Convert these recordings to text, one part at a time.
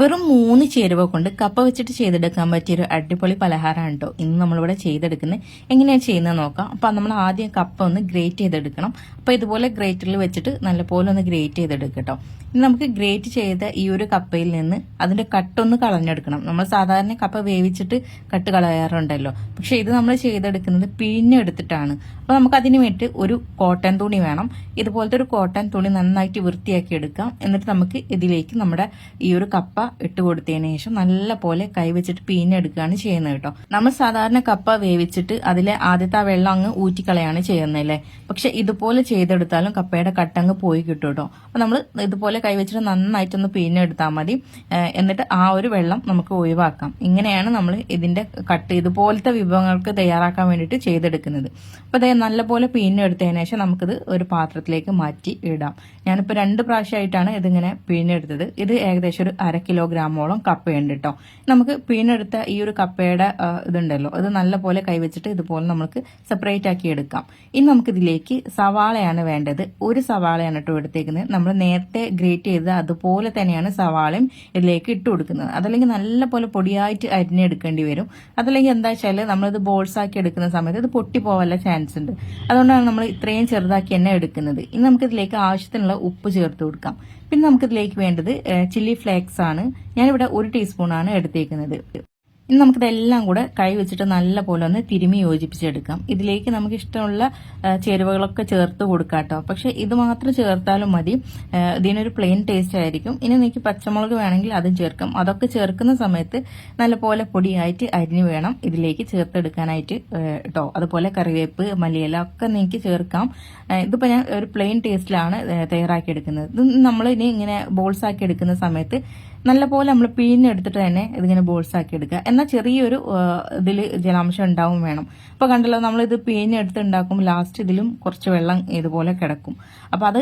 വെറും മൂന്ന് ചേരുവ കൊണ്ട് കപ്പ വെച്ചിട്ട് ചെയ്തെടുക്കാൻ പറ്റിയ ഒരു അടിപൊളി പലഹാരമാണ് കേട്ടോ ഇന്ന് നമ്മളിവിടെ ചെയ്തെടുക്കുന്നത് എങ്ങനെയാണ് ചെയ്യുന്നത് നോക്കാം. അപ്പം നമ്മൾ ആദ്യം കപ്പ ഒന്ന് ഗ്രേറ്റ് ചെയ്തെടുക്കണം. അപ്പോൾ ഇതുപോലെ ഗ്രേറ്ററിൽ വെച്ചിട്ട് നല്ലപോലെ ഒന്ന് ഗ്രേറ്റ് ചെയ്തെടുക്കുക കേട്ടോ ഇനി നമുക്ക് ഗ്രേറ്റ് ചെയ്ത ഈ ഒരു കപ്പയിൽ നിന്ന് അതിന്റെ കട്ടൊന്ന് കളഞ്ഞെടുക്കണം. നമ്മൾ സാധാരണ കപ്പ വേവിച്ചിട്ട് കട്ട് കളയാറുണ്ടല്ലോ. പക്ഷെ ഇത് നമ്മൾ ചെയ്തെടുക്കുന്നത് പിഴിഞ്ഞെടുത്തിട്ടാണ് അപ്പോൾ നമുക്ക് അതിന് വേണ്ടി ഒരു കോട്ടൺ തുണി വേണം. ഇതുപോലത്തെ ഒരു കോട്ടൺ തുണി നന്നായിട്ട് വൃത്തിയാക്കി എടുക്കാം. എന്നിട്ട് നമുക്ക് ഇതിലേക്ക് നമ്മുടെ ഈ ഒരു കപ്പ ഇട്ട് കൊടുത്തതിന് ശേഷം നല്ല പോലെ കൈവച്ചിട്ട് പിഴിഞ്ഞെടുക്കുകയാണ് ചെയ്യുന്നത് കേട്ടോ. നമ്മൾ സാധാരണ കപ്പ വേവിച്ചിട്ട് അതിലെ ആദ്യത്തെ ആ വെള്ളം അങ്ങ് ഊറ്റിക്കളയാണ് ചെയ്യുന്നതല്ലേ പക്ഷെ ഇതുപോലെ ചെയ്തെടുത്താലും കപ്പയുടെ കട്ടങ്ങ് പോയി കിട്ടും കേട്ടോ. അപ്പൊ നമ്മൾ ഇതുപോലെ കൈവച്ചിട്ട് നന്നായിട്ടൊന്ന് പിഴിഞ്ഞെടുത്താൽ മതി. എന്നിട്ട് ആ ഒരു വെള്ളം നമുക്ക് ഒഴിവാക്കാം. ഇങ്ങനെയാണ് നമ്മൾ ഇതിന്റെ കട്ട് ഇതുപോലത്തെ വിഭവങ്ങൾക്ക് തയ്യാറാക്കാൻ വേണ്ടിയിട്ട് ചെയ്തെടുക്കുന്നത്. അപ്പൊ അതേ നല്ലപോലെ പിഴിഞ്ഞെടുത്തതിന് ശേഷം നമുക്കിത് ഒരു പാത്രത്തിലേക്ക് മാറ്റി ഇടാം. ഞാനിപ്പോൾ രണ്ട് പ്രാവശ്യമായിട്ടാണ് ഇതിങ്ങനെ പിഴിഞ്ഞെടുത്തത് ഇത് ഏകദേശം ഒരു അര കിലോഗ്രാമോളം കപ്പയുണ്ട് കേട്ടോ നമുക്ക് പിഴിഞ്ഞെടുത്ത ഈ ഒരു കപ്പയുടെ ഇതുണ്ടല്ലോ. അത് നല്ല പോലെ കൈവച്ചിട്ട് ഇതുപോലെ നമുക്ക് സെപ്പറേറ്റ് ആക്കി എടുക്കാം. ഇനി നമുക്കിതിലേക്ക് സവാളയാണ് വേണ്ടത്. ഒരു സവാളയാണ് കേട്ടോ എടുത്തേക്കുന്നത്. നമ്മൾ നേരത്തെ ഗ്രേറ്റ് ചെയ്ത് അതുപോലെ തന്നെയാണ് സവാളയും ഇതിലേക്ക് ഇട്ട് കൊടുക്കുന്നത്. അതല്ലെങ്കിൽ നല്ല പോലെ പൊടിയായിട്ട് അരിഞ്ഞെടുക്കേണ്ടി വരും. അതല്ലെങ്കിൽ എന്താ വെച്ചാൽ നമ്മളിത് ബോൾസ് ആക്കി എടുക്കുന്ന സമയത്ത് ഇത് പൊട്ടിപ്പോവാനുള്ള ചാൻസ് ഉണ്ട്. അതുകൊണ്ടാണ് നമ്മൾ ഇത്രയും ചെറുതാക്കി തന്നെ എടുക്കുന്നത്. ഇനി നമുക്ക് ഇതിലേക്ക് ആവശ്യത്തിനുള്ള ഉപ്പ് ചേർത്ത് കൊടുക്കാം. പിന്നെ നമുക്കിതിലേക്ക് വേണ്ടത് ചില്ലി ഫ്ലേക്സ് ആണ്. ഞാനിവിടെ ഒരു ടീസ്പൂണാണ് എടുത്തേക്കുന്നത്. ഇനി നമുക്കിതെല്ലാം കൂടെ കൈ വെച്ചിട്ട് നല്ല പോലെ ഒന്ന് തിരുമി യോജിപ്പിച്ചെടുക്കാം. ഇതിലേക്ക് നമുക്ക് ഇഷ്ടമുള്ള ചേരുവകളൊക്കെ ചേർത്ത് കൊടുക്കാട്ടോ പക്ഷെ ഇത് മാത്രം ചേർത്താലും മതി. ഇതിനൊരു പ്ലെയിൻ ടേസ്റ്റ് ആയിരിക്കും. ഇനി നിങ്ങൾക്ക് പച്ചമുളക് വേണമെങ്കിൽ അതും ചേർക്കാം. അതൊക്കെ ചേർക്കുന്ന സമയത്ത് നല്ല പോലെ പൊടിയായിട്ട് അരിഞ്ഞു വേണം ഇതിലേക്ക് ചേർത്തെടുക്കാനായിട്ട് കേട്ടോ അതുപോലെ കറിവേപ്പ് മല്ലിയില ഒക്കെ നിങ്ങൾക്ക് ചേർക്കാം. ഇതിപ്പോൾ ഇതിപ്പോ ഞാൻ ഒരു പ്ലെയിൻ ടേസ്റ്റിലാണ് തയ്യാറാക്കി എടുക്കുന്നത് ഇത് നമ്മൾ ഇനി ഇങ്ങനെ ബോൾസ് ആക്കി എടുക്കുന്ന സമയത്ത് നല്ല പോലെ നമ്മൾ പിഴിഞ്ഞെടുത്തിട്ട് തന്നെ ഇതിങ്ങനെ ബോൾസ് ആക്കി എടുക്കുക. എന്നാൽ ചെറിയൊരു ഇതിൽ ജലാംശം ഉണ്ടാവും വേണം. അപ്പോൾ കണ്ടല്ലോ നമ്മളിത് പിഴിഞ്ഞെടുത്ത് ഉണ്ടാക്കുമ്പോൾ ലാസ്റ്റ് ഇതിലും കുറച്ച് വെള്ളം ഇതുപോലെ കിടക്കും. അപ്പോൾ അത്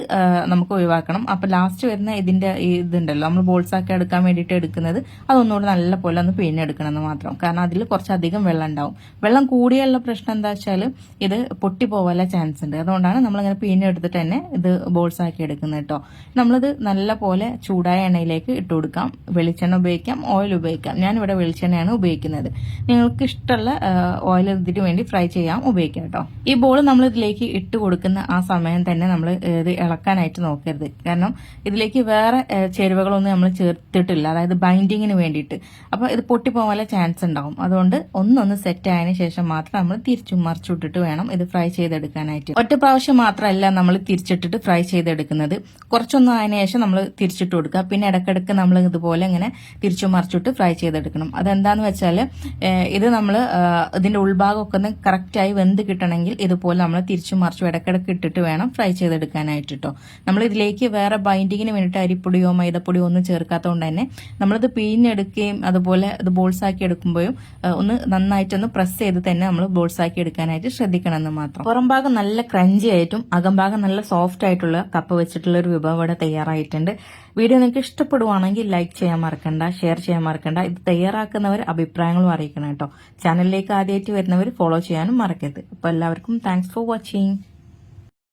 നമുക്ക് ഒഴിവാക്കണം. അപ്പോൾ ലാസ്റ്റ് വരുന്ന ഇതിന്റെ ഈ ഇതുണ്ടല്ലോ നമ്മൾ ബോൾസ് ആക്കി എടുക്കാൻ വേണ്ടിയിട്ട് എടുക്കുന്നത് അതൊന്നുകൂടെ നല്ല പോലെ ഒന്ന് പിഴിഞ്ഞെടുക്കണം എന്ന് മാത്രം. കാരണം അതിൽ കുറച്ചധികം വെള്ളം ഉണ്ടാവും. വെള്ളം കൂടിയുള്ള പ്രശ്നം എന്താ വെച്ചാൽ ഇത് പൊട്ടിപ്പോവാനുള്ള ചാൻസ് ഉണ്ട്. അതുകൊണ്ടാണ് നമ്മളിങ്ങനെ പിഴിഞ്ഞെടുത്തിട്ട് തന്നെ ഇത് ബോൾസ് ആക്കി എടുക്കുന്നത് കേട്ടോ. നമ്മളിത് നല്ല പോലെ ചൂടായ എണ്ണയിലേക്ക് ഇട്ട് കൊടുക്കാം. വെളിച്ചെണ്ണ ഉപയോഗിക്കാം ഓയിൽ ഉപയോഗിക്കാം. ഞാനിവിടെ വെളിച്ചെണ്ണയാണ് ഉപയോഗിക്കുന്നത്. നിങ്ങൾക്ക് ഇഷ്ടമുള്ള ഓയിൽ ഇതിന് വേണ്ടി ഫ്രൈ ചെയ്യാം ഉപയോഗിക്കാം കേട്ടോ. ഈ ബോൾ നമ്മൾ ഇതിലേക്ക് ഇട്ട് കൊടുക്കുന്ന ആ സമയം തന്നെ നമ്മൾ ഇത് ഇളക്കാനായിട്ട് നോക്കരുത്. കാരണം ഇതിലേക്ക് വേറെ ചേരുവകളൊന്നും നമ്മൾ ചേർത്തിട്ടില്ല. അതായത് ബൈൻഡിങ്ങിന് വേണ്ടിയിട്ട്. അപ്പോൾ ഇത് പൊട്ടിപ്പോകാനുള്ള ചാൻസ് ഉണ്ടാവും. അതുകൊണ്ട് ഒന്നൊന്ന് സെറ്റ് ആയതിനു ശേഷം മാത്രം നമ്മൾ തിരിച്ചും മറിച്ചിട്ടിട്ട് വേണം ഇത് ഫ്രൈ ചെയ്തെടുക്കാനായിട്ട്. ഒറ്റ പ്രാവശ്യം മാത്രമല്ല നമ്മൾ തിരിച്ചിട്ടിട്ട് ഫ്രൈ ചെയ്തെടുക്കുന്നത്. കുറച്ചൊന്നും ആയതിനു ശേഷം നമ്മൾ തിരിച്ചിട്ട് കൊടുക്കുക. പിന്നെ ഇടക്കിടക്ക് നമ്മൾ ഇതുപോലെ ഇങ്ങനെ തിരിച്ചു മറിച്ചിട്ട് ഫ്രൈ ചെയ്തെടുക്കണം. അതെന്താന്ന് വെച്ചാൽ ഇത് നമ്മൾ ഇതിന്റെ ഉൾഭാഗമൊക്കെ ഒന്ന് കറക്റ്റായി വെന്ത് കിട്ടണമെങ്കിൽ ഇതുപോലെ നമ്മൾ തിരിച്ചു മറിച്ചു ഇടക്കിടക്ക് ഇട്ടിട്ട് വേണം ഫ്രൈ ചെയ്തെടുക്കാനായിട്ട് കേട്ടോ നമ്മൾ ഇതിലേക്ക് വേറെ ബൈൻഡിങ്ങിന് വേണ്ടിയിട്ട് അരിപ്പൊടിയോ മൈദപ്പൊടിയോ ഒന്നും ചേർക്കാത്തതുകൊണ്ട് തന്നെ നമ്മളിത് പിഴിഞ്ഞെടുക്കുകയും അതുപോലെ ഇത് ബോൾസ് ആക്കി എടുക്കുമ്പോഴും ഒന്ന് നന്നായിട്ടൊന്ന് പ്രസ് ചെയ്ത് തന്നെ നമ്മൾ ബോൾസ് ആക്കി എടുക്കാനായിട്ട് ശ്രദ്ധിക്കണം എന്ന് മാത്രം. പുറം ഭാഗം നല്ല ക്രഞ്ചി ആയിട്ടും അകംഭാഗം നല്ല സോഫ്റ്റ് ആയിട്ടുള്ള കപ്പ് വെച്ചിട്ടുള്ള ഒരു വിഭവം ഇവിടെ തയ്യാറായിട്ടുണ്ട്. വീഡിയോ നിങ്ങൾക്ക് ഇഷ്ടപ്പെടുവാണെങ്കിൽ ലൈക്ക് ചെയ്യാൻ മറക്കണ്ട ഷെയർ ചെയ്യാൻ മറക്കണ്ട. ഇത് തയ്യാറാക്കുന്നവർ അഭിപ്രായങ്ങളും അറിയിക്കണം കേട്ടോ. ചാനലിലേക്ക് ആദ്യമായിട്ട് വരുന്നവർ ഫോളോ ചെയ്യാനും മറക്കരുത്. അപ്പോൾ എല്ലാവർക്കും താങ്ക്സ് ഫോർ വാച്ചിങ്